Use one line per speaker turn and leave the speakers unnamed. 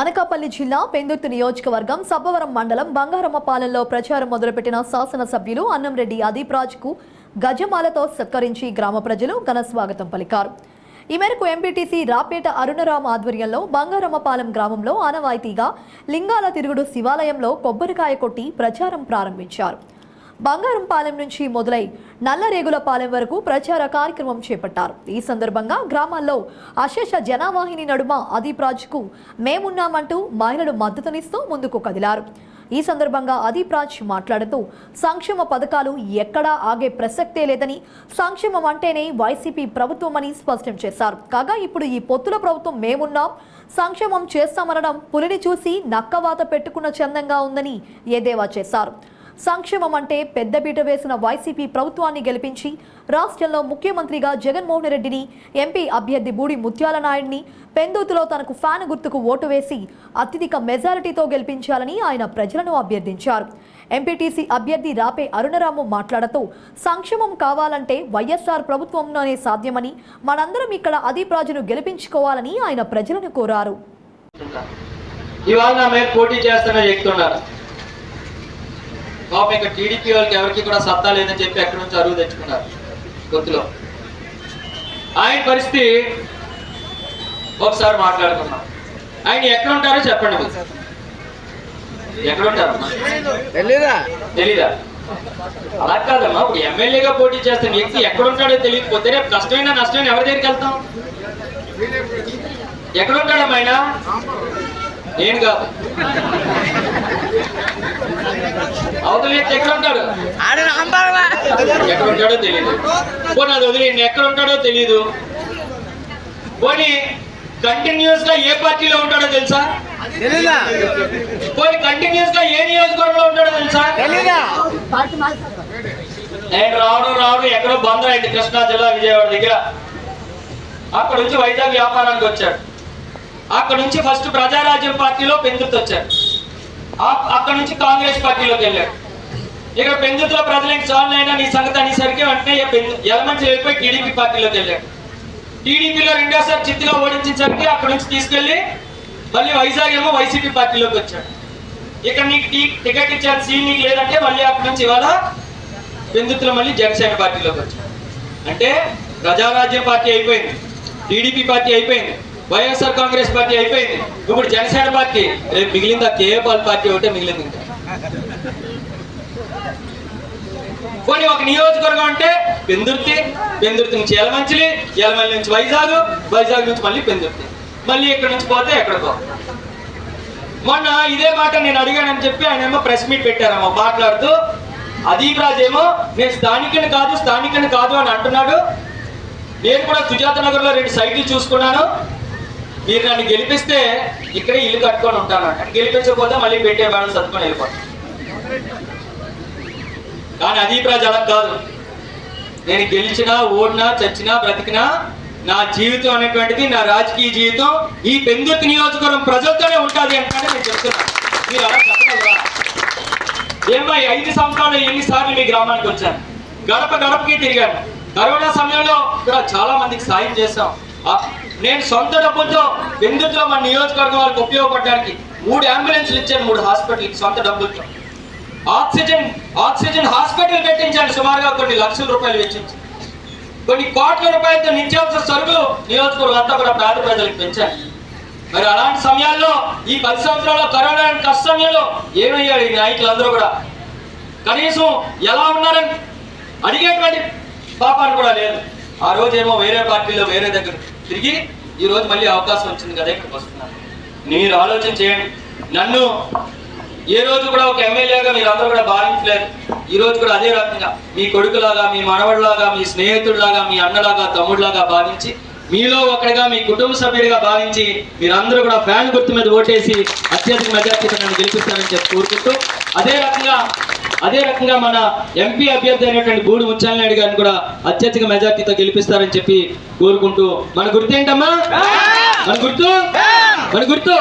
అనకాపల్లి జిల్లా పెందుర్తి నియోజకవర్గం సబ్బవరం మండలం బంగారమ్మపాలెంలో ప్రచారం మొదలుపెట్టిన శాసనసభ్యులు అన్నంరెడ్డి అదీప్రాజ్కు గజమాలతో సత్కరించి గ్రామ ప్రజలు ఘన స్వాగతం పలికారు. ఈ మేరకు ఎంపీటీసీ రాపేట అరుణరామ్ ఆధ్వర్యంలో బంగారమ్మపాలెం గ్రామంలో ఆనవాయితీగా లింగాల తిరుగుడు శివాలయంలో కొబ్బరికాయ కొట్టి ప్రచారం ప్రారంభించారు. బంగారంపాలెం నుంచి మొదలై నల్లరేగులపాలెం వరకు ప్రచార కార్యక్రమం చేపట్టారు. ఈ సందర్భంగా గ్రామాల్లో అశేష జనావాహిని నడుమ అదీప్ రాజ్కు మేమున్నామంటూ మహిళలు మద్దతునిస్తూ ముందుకు కదిలారు. ఈ సందర్భంగా అదీప్ రాజ్ మాట్లాడుతూ సంక్షేమ పథకాలు ఎక్కడా ఆగే ప్రసక్తే లేదని సంక్షేమం అంటేనే వైసీపీ ప్రభుత్వమని స్పష్టం చేశారు. కాగా ఇప్పుడు ఈ పొత్తుల ప్రభుత్వం మేమున్నాం సంక్షేమం చేస్తామనడం పులిని చూసి నక్కవాత పెట్టుకున్న చందంగా ఉందని ఎద్దేవా చేశారు. సంక్షేమం అంటే పెద్దపీట వేసిన వైసీపీ ప్రభుత్వాన్ని గెలిపించి రాష్ట్రంలో ముఖ్యమంత్రిగా జగన్మోహన్ రెడ్డిని ఎంపీ అభ్యర్థి బూడి ముత్యాల నాయుడిని పెందూతులో తనకు ఫ్యాన్ గుర్తుకు ఓటు వేసి అత్యధిక మెజారిటీతో గెలిపించాలని ఆయన ప్రజలను అభ్యర్థించారు. ఎంపీటీసీ అభ్యర్థి రాపే అరుణరాము మాట్లాడుతూ సంక్షేమం కావాలంటే వైఎస్ఆర్ ప్రభుత్వంలోనే సాధ్యమని మనందరం ఇక్కడ అదీప్రాజును గెలిపించుకోవాలని ఆయన ప్రజలను కోరారు.
ఇవాళ మేము పోటీ చేస్తానని చెప్తున్నారు. పాపం ఇక్కడ టీడీపీ వాళ్ళకి ఎవరికి కూడా సత్తా లేదని చెప్పి ఎక్కడి నుంచి అరువు తెచ్చుకున్నారు గుర్తులో. ఆయన పరిస్థితి ఒకసారి మాట్లాడుకున్నాం ఆయన ఎక్కడ ఉంటారో చెప్పండి. ఎక్కడ ఉంటారు?
తెలీదా?
తెలీదా? అలా కాదమ్మా ఇప్పుడు ఎమ్మెల్యేగా పోటీ చేస్తున్న వ్యక్తి ఎక్కడ ఉంటాడో తెలియకపోతే రేపు కష్టమైనా నష్టమైనా ఎవరి దగ్గరికి వెళ్తాం? ఎక్కడ ఉంటాడమ్మా ఆయన? నేను కాదు. అవతల ఎక్కడ ఉంటాడు? ఎక్కడ తెలియదు పోనీ అది వదిలి ఎక్కడ ఉంటాడో తెలియదు పోనీ కంటిన్యూస్గా ఏ పార్టీలో ఉంటాడో తెలుసా? పోనీ కంటిన్యూస్గా ఏ నియోజకవర్గంలో ఉంటాడో తెలుసా? నేను రావడం రావడం ఎక్కడో బంద్ అయింది కృష్ణా జిల్లా విజయవాడ దగ్గర. అక్కడ నుంచి వైజాగ్ వ్యాపారానికి వచ్చాడు. అక్కడ నుంచి ఫస్ట్ ప్రజారాజ్యం పార్టీలో వచ్చాడు. ఆ- అక్కడ నుంచి కాంగ్రెస్ పార్టీలోకి వెళ్ళాడు ఇక పెందుతులో ప్రజలకు చాలు అయినా నీ సంగతి అనేసరికి వెంటనే ఎలమంచి వెళ్ళిపోయి టీడీపీ పార్టీలోకి వెళ్ళాడు టీడీపీలో రెండోసారి చిత్తుగా ఓడించేసరికి అక్కడ నుంచి తీసుకెళ్ళి మళ్ళీ వైజాగ్ ఏమో వైసీపీ పార్టీలోకి వచ్చాడు ఇక్కడ నీకు టికెట్ ఇచ్చారు సీన్ నీకు లేదంటే మళ్ళీ అక్కడ నుంచి ఇవాళ పెందుతుల మళ్ళీ జనసేన పార్టీలోకి వచ్చాడు అంటే ప్రజారాజ్య పార్టీ అయిపోయింది. టీడీపీ పార్టీ అయిపోయింది. వైఎస్ఆర్ కాంగ్రెస్ పార్టీ అయిపోయింది. ఇప్పుడు జనసేన పార్టీ రేపు మిగిలింది ఆ కేఏపాల్ పార్టీ ఒకటే మిగిలింది పోనీ ఒక నియోజకవర్గం అంటే పెందుర్తి పెందుర్తి నుంచి ఎలమంచిలి ఎలమంచి నుంచి వైజాగ్ వైజాగ్ నుంచి మళ్ళీ పెందుర్తి. మళ్ళీ ఇక్కడ నుంచి పోతే ఎక్కడికో మొన్న ఇదే మాట నేను అడిగానని చెప్పి ఆయన ఏమో ప్రెస్ మీట్ పెట్టారమ్మా మాట్లాడుతూ అదీప్ రాజ్ ఏమో నేను స్థానికుని కాదు స్థానికుని కాదు అని అంటున్నాడు. నేను కూడా సుజాత నగర్లో రెండు సైట్లు చూసుకున్నాను. మీరు నన్ను గెలిపిస్తే ఇక్కడే ఇల్లు కట్టుకొని ఉంటాను అంట గెలిపించకపోతే మళ్ళీ పెట్టే మేడం సర్దుకొని వెళ్ళిపోతాను కానీ అది రాజ్ కాదు. నేను గెలిచినా ఓడినా చచ్చినా బ్రతికినా నా జీవితం అనేటువంటిది నా రాజకీయ జీవితం ఈ పెందుర్తి నియోజకవర్గం ప్రజలతోనే ఉంటుంది అంటే నేను చెప్తున్నాను మీరు అలా చెప్పగలరా ఏమో ఐదు సంవత్సరాలు ఎన్నిసార్లు మీ గ్రామానికి వచ్చాను? గడప గడపకి తిరిగాను. కరోనా సమయంలో కూడా చాలా మందికి సాయం చేశాం. నేను సొంత డబ్బులతో పెందుర్తిలో మన నియోజకవర్గం వాళ్ళకి ఉపయోగపడడానికి మూడు అంబులెన్స్లు ఇచ్చాను మూడు హాస్పిటల్కి సొంత డబ్బులతో. ఆక్సిజన్ ఆక్సిజన్ హాస్పిటల్ పెట్టించాను సుమారుగా కొన్ని లక్షల రూపాయలు వెచ్చించి కొన్ని కోట్ల రూపాయలతో నిత్యావసర సరుకులు నియోజకవర్గం అంతా కూడా పేద ప్రజలకు పెంచాను. మరి అలాంటి సమయాల్లో ఈ పది సంవత్సరాల్లో కరోనా కష్ట సమయంలో ఏమయ్యారు ఈ నాయకులందరూ కూడా? కనీసం ఎలా ఉన్నారని అడిగేటువంటి పాపాన్ని కూడా లేదు. ఆ రోజు ఏమో వేరే పార్టీలో వేరే దగ్గర తిరిగి ఈ రోజు మళ్ళీ అవకాశం వచ్చింది కదా ఇక్కడికి వస్తున్నాను మీరు ఆలోచన చేయండి. నన్ను ఏ రోజు కూడా ఒక ఎమ్మెల్యేగా మీరు అందరూ కూడా భావించలేదు. ఈ రోజు కూడా అదే రకంగా మీ కొడుకులాగా మీ మనవడిలాగా మీ స్నేహితుడిలాగా మీ అన్నలాగా తమ్ముడిలాగా భావించి మీలో ఒకటిగా మీ కుటుంబ సభ్యుడిగా భావించి మీరందరూ కూడా ఫ్యాన్ గుర్తు మీద ఓటేసి అత్యధిక మెజార్టీతో నన్ను గెలిపిస్తారని చెప్పి కోరుకుంటూ అదే రకంగా అదే రకంగా మన ఎంపీ అభ్యర్థి అయినటువంటి గూడు ముచ్చాలనాయుడు గారిని కూడా అత్యధిక మెజార్టీతో గెలిపిస్తారని చెప్పి కోరుకుంటూ మన గుర్తు ఏంటమ్మా? మన గుర్తు? మన గుర్తు?